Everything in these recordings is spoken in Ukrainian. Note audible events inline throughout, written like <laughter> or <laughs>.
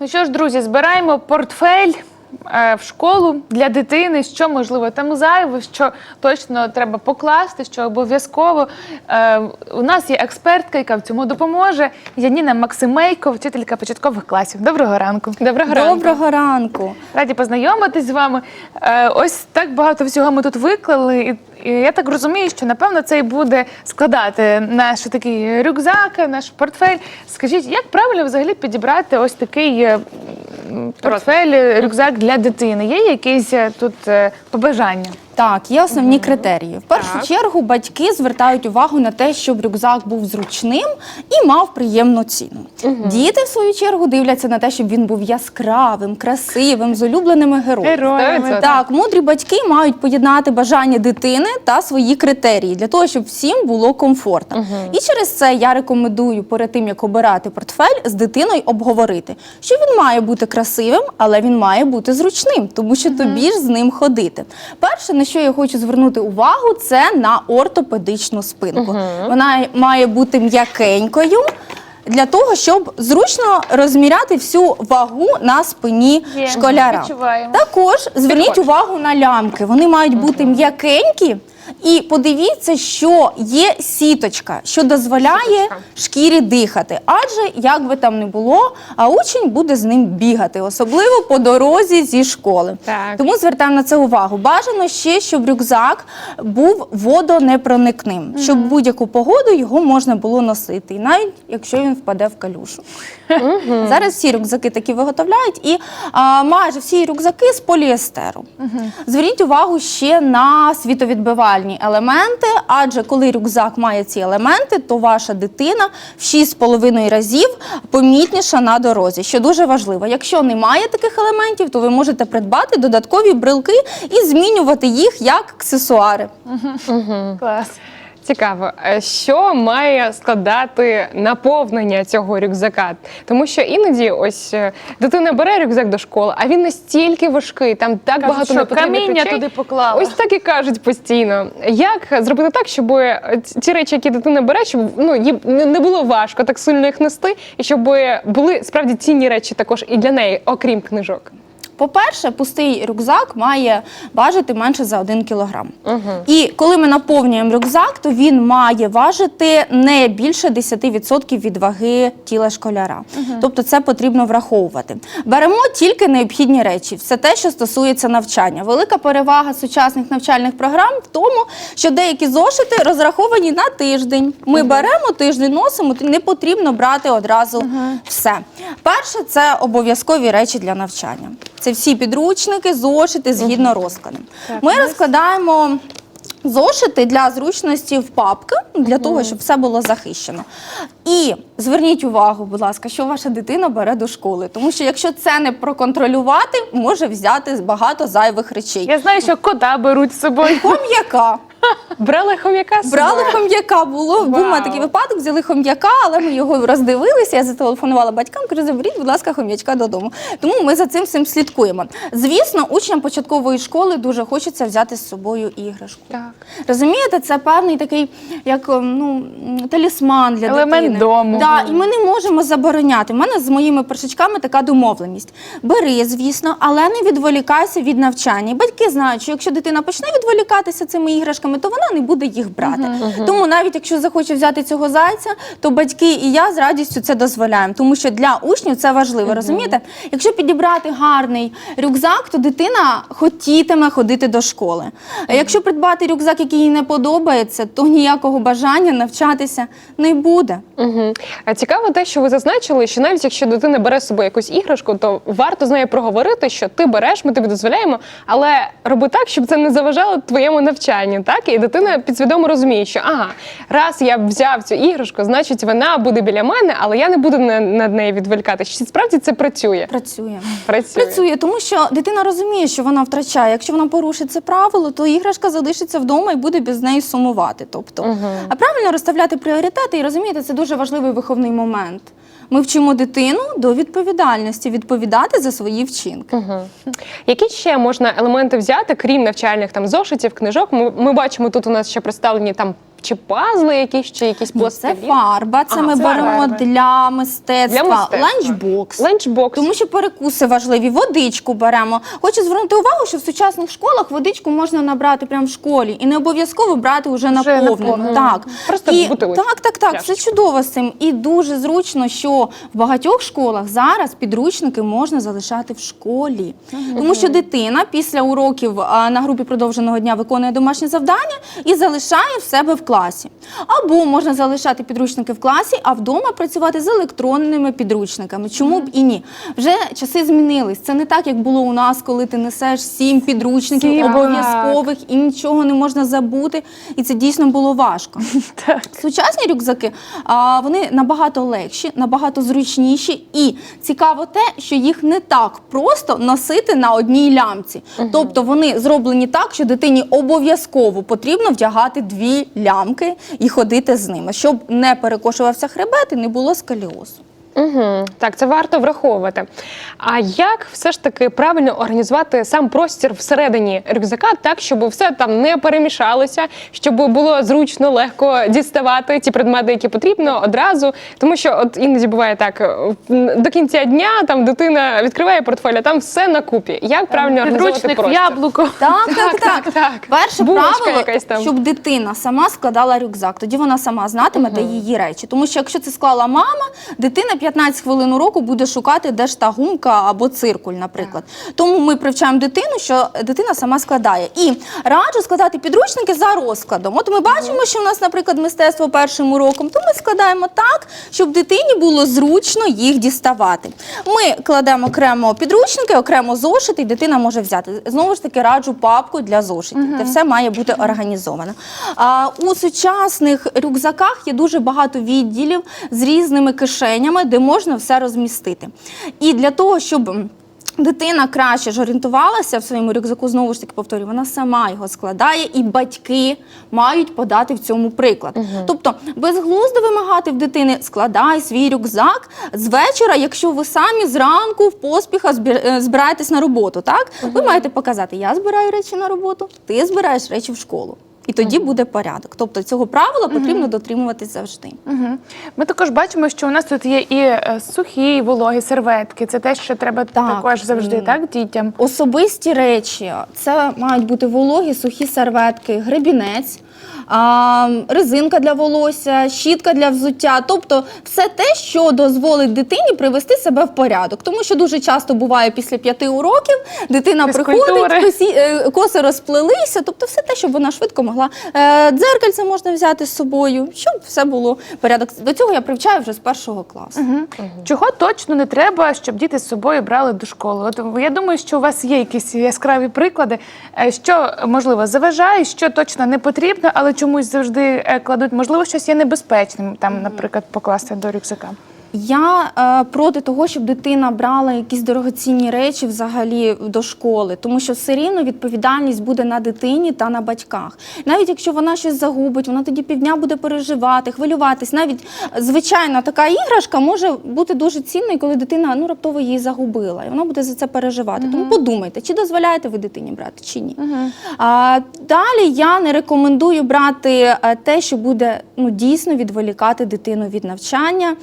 Ну що ж, друзі, збираємо портфель в школу для дитини, що можливо там зайве, що точно треба покласти, що обов'язково. Е, у нас є експертка, яка в цьому допоможе. Яніна Максимейко, вчителька початкових класів. Доброго ранку. Доброго ранку. Доброго ранку. Раді познайомитись з вами. Е, ось так багато всього ми тут виклали. І, я так розумію, що напевно це і буде складати наш такий рюкзак, наш портфель. Скажіть, як правильно взагалі підібрати ось такий е, портфель, рюкзак для дитини? Є якісь е, тут е, побажання? Так, є основні критерії. В першу Так. чергу батьки звертають увагу на те, щоб рюкзак був зручним і мав приємну ціну. Діти, в свою чергу, дивляться на те, щоб він був яскравим, красивим, з улюбленими героями. Героями. Так, мудрі батьки мають поєднати бажання дитини та свої критерії для того, щоб всім було комфортно. І через це я рекомендую перед тим, як обирати портфель, з дитиною обговорити, що він має бути красивим, але він має бути зручним, тому що тобі ж з ним ходити. Перше, на що я хочу звернути увагу, це на ортопедичну спинку. Вона має бути м'якенькою. Для того щоб зручно розміряти всю вагу на спині Є, школяра. відчуваємо. Також зверніть Підходь. увагу на лямки. Вони мають бути м'якенькі. І подивіться, що є сіточка, що дозволяє Сіточка. шкірі дихати. Адже як би там не було, а учень буде з ним бігати, особливо по дорозі зі школи. Так. Тому звертаємо на це увагу. Бажано ще, щоб рюкзак був водонепроникним, щоб будь-яку погоду його можна було носити, і навіть якщо він впаде в калюшу. <laughs> Зараз всі рюкзаки такі виготовляють, і а, майже всі рюкзаки з поліестеру. Зверніть увагу ще на світовідбивальні елементи, адже коли рюкзак має ці елементи, то ваша дитина в 6,5 разів помітніша на дорозі, що дуже важливо. Якщо немає таких елементів, то ви можете придбати додаткові брилки і змінювати їх як аксесуари. Клас. Цікаво, Е, що має складати наповнення цього рюкзака? Тому що іноді ось е, дитина бере рюкзак до школи, а він настільки важкий, там так Кажуть, багато що каміння речей. туди поклала. Ось так і кажуть постійно. Як зробити так, щоб е, ті речі, які дитина бере, щоб ну не було важко так сильно їх нести, і щоб були справді цінні речі також і для неї, окрім книжок. По-перше, пустий рюкзак має важити менше за 1 кілограм. І коли ми наповнюємо рюкзак, то він має важити не більше 10% від ваги тіла школяра. Тобто це потрібно враховувати. Беремо тільки необхідні речі, все те, що стосується навчання. Велика перевага сучасних навчальних програм в тому, що деякі зошити розраховані на тиждень. Ми беремо тиждень, носимо, не потрібно брати одразу все. Перше, це обов'язкові речі для навчання. Це всі підручники, зошити згідно розкладом. Ми розкладаємо. Зошити для зручності в папки, для того, щоб все було захищено. І зверніть увагу, будь ласка, що ваша дитина бере до школи. Тому що якщо це не проконтролювати, може взяти багато зайвих речей. Я знаю, що кота беруть з собою. Хом'яка. Брали хом'яка з Брали собою? хом'яка. Було був у мене такий випадок, взяли хом'яка, але ми його роздивилися. Я зателефонувала батькам, кажу, заберіть, будь ласка, хом'ячка додому. Тому ми за цим всім слідкуємо. Звісно, учням початкової школи дуже хочеться взяти з собою іграшку. Так. Розумієте, це певний такий, як ем, ну талісман для Елемент дитини. дому. Да, і ми не можемо забороняти. У мене з моїми першачками така домовленість. Бери, звісно, але не відволікайся від навчання. Батьки знають, що якщо дитина почне відволікатися цими іграшками, то вона не буде їх брати. Тому навіть якщо захоче взяти цього зайця, то батьки і я з радістю це дозволяємо, тому що для учнів це важливо. Розумієте? Якщо підібрати гарний рюкзак, то дитина хотітиме ходити до школи. А якщо придбати рюкзак, який їй не подобається, то ніякого бажання навчатися не буде. Угу. Цікаво те, що ви зазначили, що навіть якщо дитина бере з собою якусь іграшку, то варто з нею проговорити, що ти береш, ми тобі дозволяємо, але роби так, щоб це не заважало твоєму навчанню. Так і дитина підсвідомо розуміє, що ага, раз я взяв цю іграшку, значить вона буде біля мене, але я не буду над нею відволікатися. Чи справді це працює? Працює. Працює. Працює, тому що дитина розуміє, що вона втрачає. Якщо вона порушить це правило, то іграшка залишиться вдома і буде без неї сумувати. Тобто, а правильно розставляти пріоритети і розумієте, це дуже важливий виховний момент. Ми вчимо дитину до відповідальності, відповідати за свої вчинки. Угу. Які ще можна елементи взяти, крім навчальних там зошитів, книжок? Ми, ми бачимо тут у нас ще представлені там чи пазли якісь, чи якісь Ні, це фарба, це Ага, ми це беремо фарби. для мистецтва, Для мистецтва. ланчбокс. Ланчбокс. Тому що перекуси важливі, водичку беремо. Хочу звернути увагу, що в сучасних школах водичку можна набрати прямо в школі і не обов'язково брати вже наповнену. наповнену. Так. Просто і, бутилочку, так, так, так. Все пляшечку. чудово з цим. І дуже зручно, що в багатьох школах зараз підручники можна залишати в школі. Тому що дитина після уроків а, на групі продовженого дня виконує домашнє завдання і залишає в себе в класі. Або можна залишати підручники в класі, а вдома працювати з електронними підручниками. Чому б і ні? Вже часи змінились. Це не так, як було у нас, коли ти несеш сім підручників обов'язкових і нічого не можна забути. І це дійсно було важко. <laughs> Так. Сучасні рюкзаки а, вони набагато легші, набагато зручніші, і цікаво те, що їх не так просто носити на одній лямці. Тобто вони зроблені так, що дитині обов'язково потрібно вдягати дві лямки і ходити з ними, щоб не перекошувався хребет і не було скаліозу. Угу. Так, це варто враховувати. А як все ж таки правильно організувати сам простір всередині рюкзака, так, щоб все там не перемішалося, щоб було зручно, легко діставати ті предмети, які потрібно одразу. Тому що от іноді буває так: до кінця дня там дитина відкриває портфель, а там все на купі. Як правильно організовувати Підручник, простір? яблуко. Так, так, так. так, так. Перше Булочка правило, якась там. щоб дитина сама складала рюкзак. Тоді вона сама знатиме, де її речі. Тому що якщо це склала мама, дитина 15 хвилин уроку буде шукати, де ж та гумка або циркуль, наприклад. Тому ми привчаємо дитину, що дитина сама складає. І раджу складати підручники за розкладом. От ми бачимо, що у нас, наприклад, мистецтво першим уроком, то ми складаємо так, щоб дитині було зручно їх діставати. Ми кладемо окремо підручники, окремо зошити, і дитина може взяти. Знову ж таки, раджу папку для зошитів, де все має бути організовано. А, у сучасних рюкзаках є дуже багато відділів з різними кишенями, де можна все розмістити. І для того, щоб Дитина краще ж орієнтувалася в своєму рюкзаку, знову ж таки повторюю, вона сама його складає, і батьки мають подати в цьому приклад. Тобто, безглуздо вимагати в дитини складай свій рюкзак з вечора, якщо ви самі зранку в поспіхах е, збираєтесь на роботу. Так ви маєте показати, я збираю речі на роботу, ти збираєш речі в школу. І тоді буде порядок. Тобто цього правила потрібно дотримуватись завжди. Мгм. Ми також бачимо, що у нас тут є і е, сухі, і вологі серветки. Це те, що треба Так. також завжди, так, дітям. Особисті речі це мають бути вологі, сухі серветки, гребінець. Резинка для волосся, щітка для взуття, тобто все те, що дозволить дитині привести себе в порядок. Тому що дуже часто буває після п'яти уроків дитина приходить, косі, е, коси розплелися, тобто все те, щоб вона швидко могла. Е, Дзеркальце можна взяти з собою, щоб все було порядок. До цього я привчаю вже з першого класу. Чого точно не треба, щоб діти з собою брали до школи? От я думаю, що у вас є якісь яскраві приклади, е, що можливо заважає, що точно не потрібно, але чомусь завжди е, кладуть. Можливо, щось є небезпечним, там, наприклад, покласти до рюкзака. Я е, проти того, щоб дитина брала якісь дорогоцінні речі взагалі до школи, тому що все рівно відповідальність буде на дитині та на батьках. Навіть якщо вона щось загубить, вона тоді півдня буде переживати, хвилюватись. Навіть е, звичайно, така іграшка може бути дуже цінною, коли дитина ну раптово її загубила, і вона буде за це переживати. Тому подумайте, чи дозволяєте ви дитині брати, чи ні. А, далі я не рекомендую брати е, те, що буде ну дійсно відволікати дитину від навчання.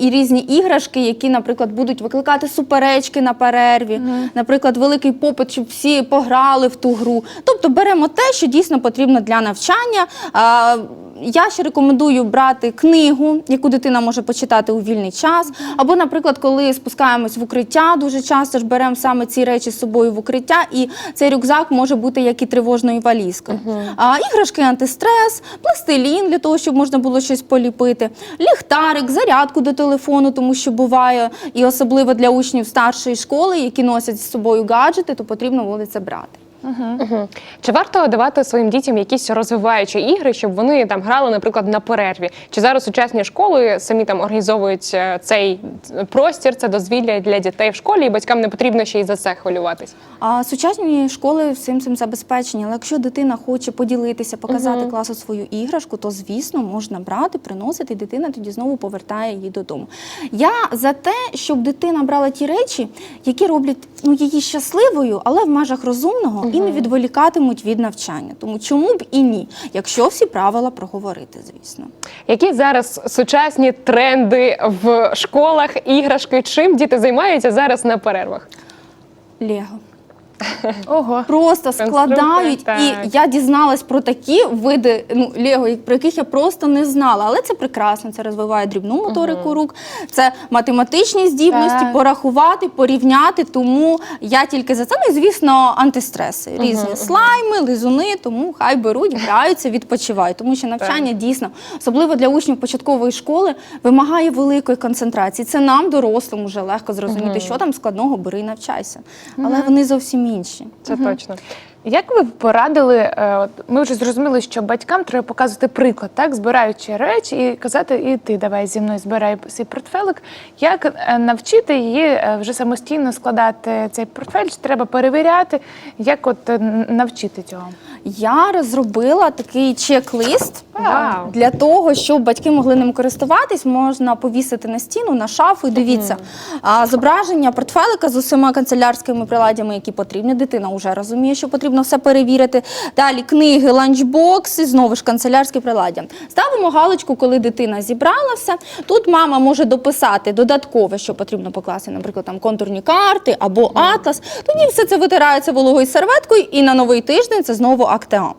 І різні іграшки, які, наприклад, будуть викликати суперечки на перерві, наприклад, великий попит, щоб всі пограли в ту гру. Тобто беремо те, що дійсно потрібно для навчання. А, я ще рекомендую брати книгу, яку дитина може почитати у вільний час. Або, наприклад, коли спускаємось в укриття, дуже часто ж беремо саме ці речі з собою в укриття, і цей рюкзак може бути як і тривожною валізкою. А, іграшки антистрес, пластилін для того, щоб можна було щось поліпити, ліхтарик, зарядку до телефону, тому що буває, і особливо для учнів старшої школи, які носять з собою гаджети, то потрібно буде це брати. Мгм. Чи варто давати своїм дітям якісь розвиваючі ігри, щоб вони там грали, наприклад, на перерві? Чи зараз сучасні школи самі там організовують е, цей простір, це дозвілля для дітей в школі, і батькам не потрібно ще й за це хвилюватись? А сучасні школи всім цим забезпечені. Але якщо дитина хоче поділитися, показати класу свою іграшку, то звісно можна брати, приносити, і дитина тоді знову повертає її додому. Я за те, щоб дитина брала ті речі, які роблять ну її щасливою, але в межах розумного, і не відволікатимуть від навчання. Тому чому б і ні, якщо всі правила проговорити, звісно. Які зараз сучасні тренди в школах, іграшки? Чим діти займаються зараз на перервах? Лего. Ого. Просто складають, і я дізналась про такі види ну Лего, про яких я просто не знала. Але це прекрасно. Це розвиває дрібну моторику рук, це математичні здібності, Так. порахувати, порівняти. Тому я тільки за це. Ну і звісно, антистреси. Різні слайми, лизуни. Тому хай беруть, граються, відпочивають. Тому що навчання дійсно, особливо для учнів початкової школи, вимагає великої концентрації. Це нам, дорослим, вже легко зрозуміти, що там складного бери і навчайся. Але вони зовсім інші. Це точно. Як ви порадили? е, От ми вже зрозуміли, що батькам треба показувати приклад, так збираючи речі і казати, і ти давай зі мною збирай свій портфелик. Як е, навчити її е, вже самостійно складати цей портфель? Чи треба перевіряти? Як от навчити цього? Я розробила такий чек-лист Вау. для того, щоб батьки могли ним користуватись, можна повісити на стіну, на шафу. І дивіться, а, зображення портфелика з усіма канцелярськими приладдями, які потрібні. Дитина вже розуміє, що потрібно все перевірити. Далі книги, ланчбокси, знову ж канцелярські приладдя. Ставимо галочку, коли дитина зібрала все. Тут мама може дописати додаткове, що потрібно покласти, наприклад, там контурні карти або атлас. Тоді все це витирається вологою серветкою, і на новий тиждень це знову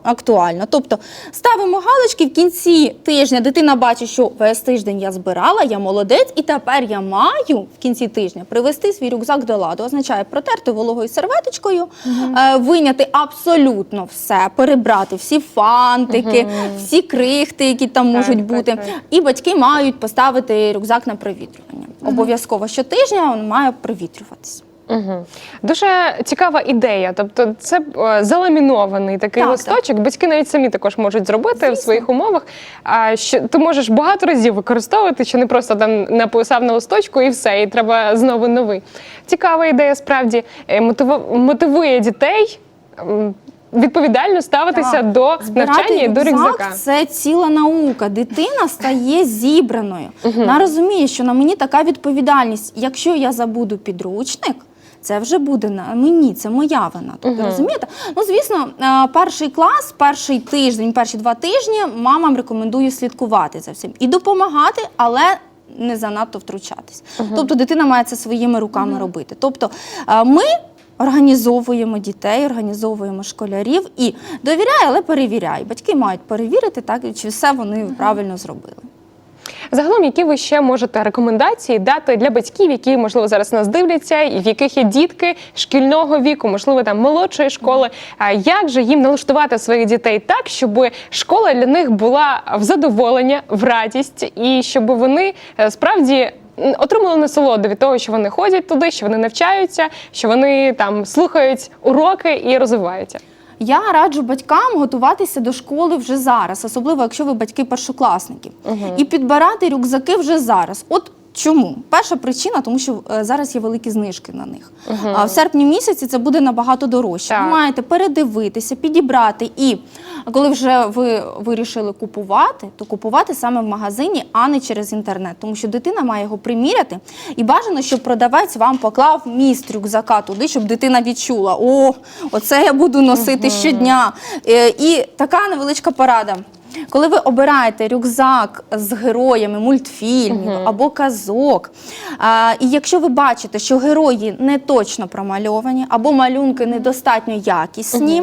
актуально. Тобто ставимо галочки в кінці тижня. Дитина бачить, що весь тиждень я збирала, я молодець, і тепер я маю в кінці тижня привести свій рюкзак до ладу. Означає протерти вологою серветочкою, е, виняти абсолютно все, перебрати всі фантики, всі крихти, які там можуть так, бути. так. І батьки мають поставити рюкзак на провітрювання. Обов'язково щотижня він має провітрюватися. Угу. Дуже цікава ідея. Тобто, це е, заламінований такий Так, листочок. Батьки навіть самі також можуть зробити в своїх умовах. А що ти можеш багато разів використовувати, що не просто там написав на листочку і все, і треба знову новий. Цікава ідея, справді Е, мотивує дітей. м, Відповідально ставитися Так. до навчання і до рюкзака. Це ціла наука. Дитина стає зібраною. Вона розуміє, що на мені така відповідальність. Якщо я забуду підручник. Це вже буде на мені, це моя вина. Тобто, розумієте? Ну, звісно, е, перший клас, перший тиждень, перші два тижні мамам рекомендую слідкувати за всім і допомагати, але не занадто втручатись. Тобто дитина має це своїми руками робити. Тобто е, ми організовуємо дітей, організовуємо школярів і довіряй, але перевіряй. Батьки мають перевірити, так чи все вони правильно зробили. Загалом, які ви ще можете рекомендації дати для батьків, які можливо зараз нас дивляться, і в яких є дітки шкільного віку, можливо, там молодшої школи. Як же їм налаштувати своїх дітей так, щоб школа для них була в задоволення, в радість, і щоб вони е, справді. Отримали насолоду від того, що вони ходять туди, що вони навчаються, що вони там слухають уроки і розвиваються. Я раджу батькам готуватися до школи вже зараз, особливо якщо ви батьки першокласників, і підбирати рюкзаки вже зараз. От Чому? Перша причина, тому що е, зараз є великі знижки на них. А в серпні місяці це буде набагато дорожче. Так. Ви маєте передивитися, підібрати. І коли вже ви вирішили купувати, то купувати саме в магазині, а не через інтернет. Тому що дитина має його приміряти. І бажано, щоб продавець вам поклав міст рюкзака туди, щоб дитина відчула: о, оце я буду носити щодня. Е, І така невеличка порада. Коли ви обираєте рюкзак з героями мультфільмів або казок, а, і якщо ви бачите, що герої не точно промальовані або малюнки недостатньо якісні,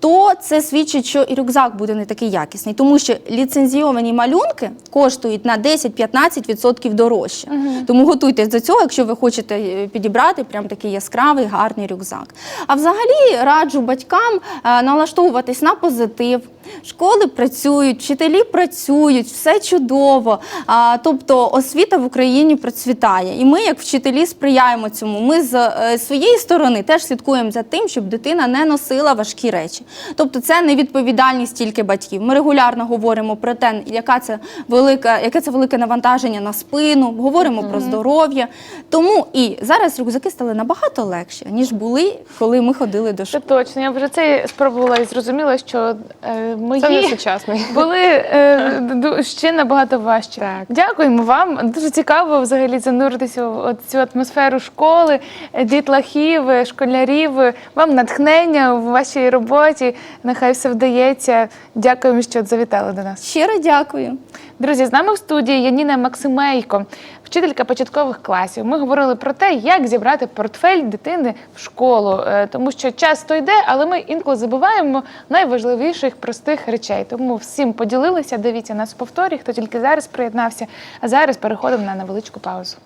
то це свідчить, що і рюкзак буде не такий якісний, тому що ліцензійовані малюнки коштують на 10-15% дорожче. Тому готуйтесь до цього, якщо ви хочете е, підібрати прям такий яскравий, гарний рюкзак. А взагалі раджу батькам е, налаштовуватись на позитив. Школи працюють, вчителі працюють, все чудово. А, тобто освіта в Україні процвітає. І ми, як вчителі, сприяємо цьому. Ми з е, своєї сторони теж слідкуємо за тим, щоб дитина не носила важкі речі. Тобто, це не відповідальність тільки батьків. Ми регулярно говоримо про те, яка це велика, яке це велике навантаження на спину, говоримо про здоров'я. Тому і зараз рюкзаки стали набагато легші, ніж були, коли ми ходили до Це школи. точно. Я вже це спробувала і зрозуміла, що е, мої Це не сучасний. <laughs> були е, ще набагато важче. Так. Дякуємо вам. Дуже цікаво взагалі зануритися в цю атмосферу школи, е, дітлахів, е, школярів. Вам натхнення в вашій роботі. Нехай все вдається. Дякуємо, що завітали до нас. Щиро дякую. Друзі, з нами в студії Яніна Максимейко, вчителька початкових класів. Ми говорили про те, як зібрати портфель дитини в школу, тому що час то йде, але ми інколи забуваємо найважливіших простих речей. Тому всім поділилися. Дивіться нас в повторі, хто тільки зараз приєднався. А зараз переходимо на невеличку паузу.